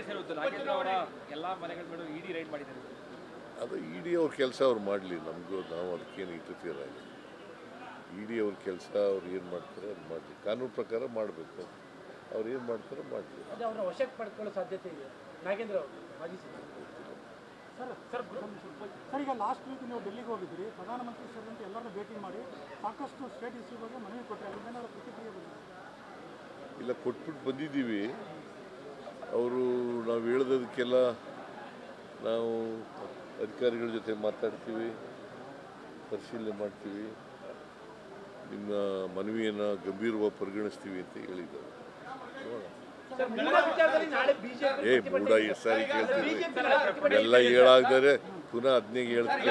ನಾಗೇಂದ್ರ ಅವರ ಎಲ್ಲಾ ಮನೆಗಳ ಮೇಲೂ ಇಡಿ ರೈಡ್ ಮಾಡಿದ್ದಾರೆ. ಅದು ಇ ಡಿ ಅವ್ರ ಕೆಲಸ ಅವ್ರು ಮಾಡಲಿ. ನಮಗೂ ನಾವು ಅದಕ್ಕೇನು ಇಂಟರ್ಫಿಯರ್ ಆಗಿ ಇ ಡಿ ಅವ್ರ ಕೆಲಸ ಅವ್ರು ಏನು ಮಾಡ್ತಾರೆ ಅದು ಮಾಡಲಿ. ಕಾನೂನು ಪ್ರಕಾರ ಮಾಡಬೇಕು. ಅವ್ರು ಏನು ಮಾಡ್ತಾರೆ ಮಾಡಲಿ. ಅದೇ ಅವ್ರನ್ನ ವಶಕ್ಕೆ ಪಡ್ಕೊಳ್ಳೋ ಸಾಧ್ಯತೆ ಇದೆ. ನಾಗೇಂದ್ರ ಅವರು ಮಾಜಿ ಸರ್ ಸರ್ ಸರ್ ಈಗ ಲಾಸ್ಟ್ ವೀಕ್ ನೀವು ಡೆಲ್ಲಿಗೆ ಹೋಗಿದ್ರಿ. ಪ್ರಧಾನಮಂತ್ರಿ ಸೇರಿದಂತೆ ಎಲ್ಲರನ್ನೂ ಭೇಟಿ ಮಾಡಿ ಸಾಕಷ್ಟು ಸ್ಟೇಟ್ ಇಶ್ಯೂ ಬಗ್ಗೆ ಮನವಿ ಕೊಟ್ಟರೆ ಅದನ್ನೇನಾದ್ರು ಪ್ರತಿಕ್ರಿಯೆ ಬಂದಿದೆ ಇಲ್ಲ ಕೊಟ್ಬಿಟ್ಟು ಬಂದಿದ್ದೀವಿ. ಅವರು ನಾವು ಹೇಳ್ದದಕ್ಕೆಲ್ಲ ನಾವು ಅಧಿಕಾರಿಗಳ ಜೊತೆ ಮಾತಾಡ್ತೀವಿ, ಪರಿಶೀಲನೆ ಮಾಡ್ತೀವಿ. ನಿಮ್ಮ ಮನವಿಯನ್ನು ಗಂಭೀರವಾಗಿ ಪರಿಗಣಿಸ್ತೀವಿ ಅಂತ ಹೇಳಿದ್ದಾರೆ. ಏ, ಮೂಡ ಎಷ್ಟು ಸಾರಿ ಕೇಳ್ತೀವಿ ಎಲ್ಲ ಹೇಳಾಗ್ದರೆ, ಪುನಃ ಹದಿನೈದು ಹೇಳ್ತೀವಿ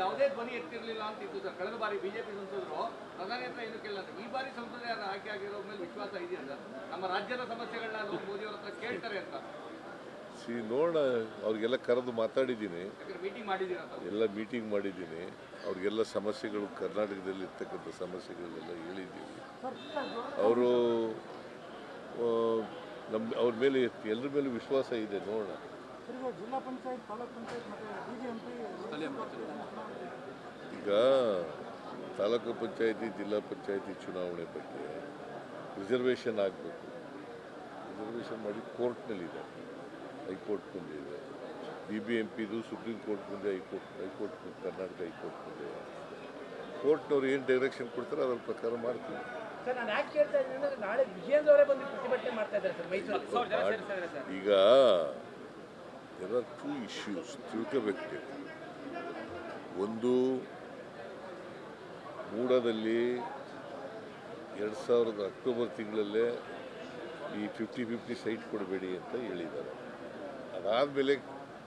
ಯಾವುದೇ ಧ್ವನಿ ಎತ್ತಿರಲಿಲ್ಲ ಅಂತ ಇದ್ದು ಸರ್. ಕಳೆದ ಬಾರಿ ಬಿಜೆಪಿ ಸಂಸದರು ಪ್ರಧಾನಿ ಹತ್ರ ಏನು ಕೇಳಿಲ್ಲ ಈ ಬಾರಿ ಸಂಸದ ಯಾರು ಆಯ್ಕೆ ಆಗಿರೋ ಮೇಲೆ ವಿಶ್ವಾಸ ಇದೆಯಾ ಸರ್? ನಮ್ಮ ರಾಜ್ಯದ ಸಮಸ್ಯೆಗಳನ್ನ ಮೋದಿ ಅವ್ರ ಹತ್ರ ಕೇಳ್ತಾರೆ ಅಂತ. ಸಿ ನೋಡ ಅವ್ರಿಗೆಲ್ಲ ಕರೆದು ಮಾತಾಡಿದ್ದೀನಿ. ಎಲ್ಲ ಮೀಟಿಂಗ್ ಮಾಡಿದ್ದೀನಿ. ಅವ್ರಿಗೆಲ್ಲ ಸಮಸ್ಯೆಗಳು ಕರ್ನಾಟಕದಲ್ಲಿ ಇರ್ತಕ್ಕಂಥ ಸಮಸ್ಯೆಗಳನ್ನೆಲ್ಲ ಹೇಳಿದ್ದೀವಿ ಅವರು ನಮ್ಮ ಅವ್ರ ಮೇಲೆ ಎಲ್ಲರ ಮೇಲೆ ವಿಶ್ವಾಸ ಇದೆ ನೋಡೋಣ. ಈಗ ಜಿಲ್ಲಾ ಪಂಚಾಯತ್ ತಾಲೂಕ್ ಪಂಚಾಯತ್ ಜಿಲ್ಲಾ ಪಂಚಾಯತಿ ಚುನಾವಣೆ ಬಗ್ಗೆ ರಿಸರ್ವೇಷನ್ ಆಗಬೇಕು. ರಿಸರ್ವೇಷನ್ ಮಾಡಿ ಕೋರ್ಟ್ನಲ್ಲಿದೆ. ಹೈಕೋರ್ಟ್ ಮುಂದೆ ಇದೆ. ಬಿ ಬಿ ಎಂ ಪಿದು ಸುಪ್ರೀಂ ಕೋರ್ಟ್ ಮುಂದೆ ಹೈಕೋರ್ಟ್ ಹೈಕೋರ್ಟ್ ಮುಂದೆ, ಕರ್ನಾಟಕ ಹೈಕೋರ್ಟ್ ಮುಂದೆ. ಕೋರ್ಟ್ನವ್ರು ಏನು ಡೈರೆಕ್ಷನ್ ಕೊಡ್ತಾರೆ ಅದ್ರ ಪ್ರಕಾರ ಮಾಡ್ತೀವಿ. ಸರ್ ನಾನು ಯಾಕೆ ಕೇಳ್ತಾ ಅಂದ್ರೆ ನಾಳೆ ವಿಜೇಂದ್ರ ಅವರೇ ಪ್ರತಿಭಟನೆ ಮಾಡ್ತಾ ಇದ್ದಾರೆ ಸರ್ ಮೈಸೂರಲ್ಲಿ. ಸಾವಿರ ಜನ ಸೇರಿಸ್ತಾರೆ ಸರ್ ಈಗ ದೆರ್ ಆರ್ ಟೂ ಇಶ್ಯೂಸ್ ತಿಳ್ಕೋಬೇಕು ಒಂದು, ಮೂಡದಲ್ಲಿ ಎರಡು ಸಾವಿರದ ಅಕ್ಟೋಬರ್ ತಿಂಗಳಲ್ಲೇ ಈ ಫಿಫ್ಟಿ ಫಿಫ್ಟಿ ಸೈಟ್ ಕೊಡಬೇಡಿ ಅಂತ ಹೇಳಿದ್ದಾರೆ. ಅದಾದಮೇಲೆ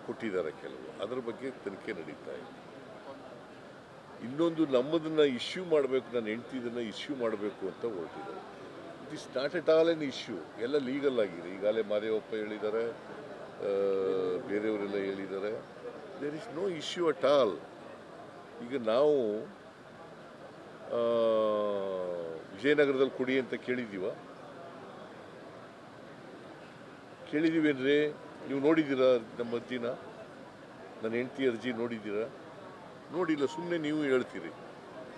ಕೊಟ್ಟಿದ್ದಾರೆ ಕೆಲವು. ಅದರ ಬಗ್ಗೆ ತನಿಖೆ ನಡೀತಾ ಇದೆ. ಇನ್ನೊಂದು, ನಮ್ಮದನ್ನು ಇಶ್ಯೂ ಮಾಡಬೇಕು, ನನ್ನ ಹೆಂಡ್ತಿದನ್ನು ಇಶ್ಯೂ ಮಾಡಬೇಕು ಅಂತ ಹೊರಟಿದ್ದಾರೆ. It is not at all an issue ಎಲ್ಲ ಲೀಗಲ್ ಆಗಿದೆ. ಈಗಾಗಲೇ ಮಾದೇವಪ್ಪ ಹೇಳಿದ್ದಾರೆ. ಬೇರೆಯವರೆಲ್ಲ ಹೇಳಿದ್ದಾರೆ. There is no issue at all ಈಗ ನಾವು ವಿಜಯನಗರದಲ್ಲಿ ಕೊಡಿ ಅಂತ ಕೇಳಿದ್ದೀವ. ಅಂದರೆ ನೀವು ನೋಡಿದ್ದೀರಾ ನಮ್ಮ ಅರ್ಜಿನ? ನನ್ನ ಹೆಂಡತಿ ಅರ್ಜಿ ನೋಡಿದ್ದೀರಾ? ನೋಡಿಲ್ಲ ಸುಮ್ಮನೆ ನೀವು ಹೇಳ್ತೀರಿ.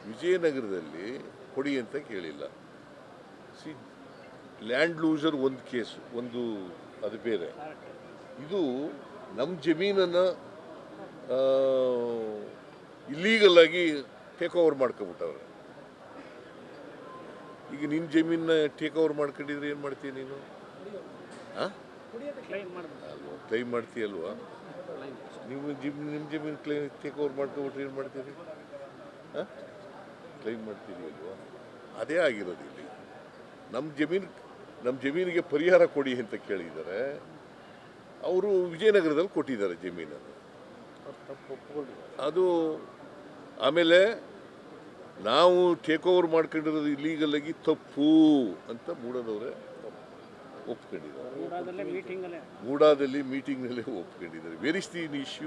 ವಿಜಯನಗರದಲ್ಲಿ ಕೊಡಿ ಅಂತ ಕೇಳಿಲ್ಲ. ಸಿ ಲ್ಯಾಂಡ್ ಲೂಸರ್ ಒಂದು ಕೇಸು ಒಂದು, ಅದು ಬೇರೆ. ಇದು ನಮ್ಮ ಜಮೀನನ್ನು ಇಲ್ಲೀಗಲ್ ಆಗಿ ಟೇಕ್ ಓವರ್ ಮಾಡ್ಕೊಬಿಟ್ಟವ್ರೆ ಈಗ ನಿನ್ನ ಜಮೀನ ಟೇಕ್ ಓವರ್ ಮಾಡ್ಕೊಂಡಿದ್ರೆ ಏನು ಮಾಡ್ತೀಯ ನೀನು? ಹಾಂ ಅಲ್ವಾ ಕ್ಲೈಮ್ ಮಾಡ್ತೀಯಲ್ವಾ? ನೀವು ಜಿಮ್ ನಿಮ್ಮ ಜಮೀನು ಕ್ಲೈಮ್ ಟೇಕ್ ಓವರ್ ಮಾಡ್ಕೊಬಿಟ್ರೆ ಏನು ಮಾಡ್ತೀರಿ? ಹಾಂ ಕ್ಲೈಮ್ ಮಾಡ್ತೀರಿ ಅಲ್ವಾ ಅದೇ ಆಗಿರೋದು ಇಲ್ಲಿ. ನಮ್ಮ ಜಮೀನು ನಮ್ಮ ಜಮೀನಿಗೆ ಪರಿಹಾರ ಕೊಡಿ ಅಂತ ಕೇಳಿದ್ದಾರೆ. ಅವರು ವಿಜಯನಗರದಲ್ಲಿ ಕೊಟ್ಟಿದ್ದಾರೆ ಜಮೀನನ್ನು. ಅದು ಆಮೇಲೆ ನಾವು ಟೇಕ್ ಓವರ್ ಮಾಡ್ಕೊಂಡಿರೋದು ಇಲ್ಲೀಗಲ್ ಆಗಿ ತಪ್ಪು ಅಂತ ಮೂಡದವರೇ ಒಪ್ಕೊಂಡಿದ್ದಾರೆ. ಗೂಡಾದಲ್ಲಿ ಮೀಟಿಂಗ್ನಲ್ಲೇ ಒಪ್ಕೊಂಡಿದ್ದಾರೆ. ವೆರಿ ಸ್ಟೀನ್ ಇಶ್ಯೂ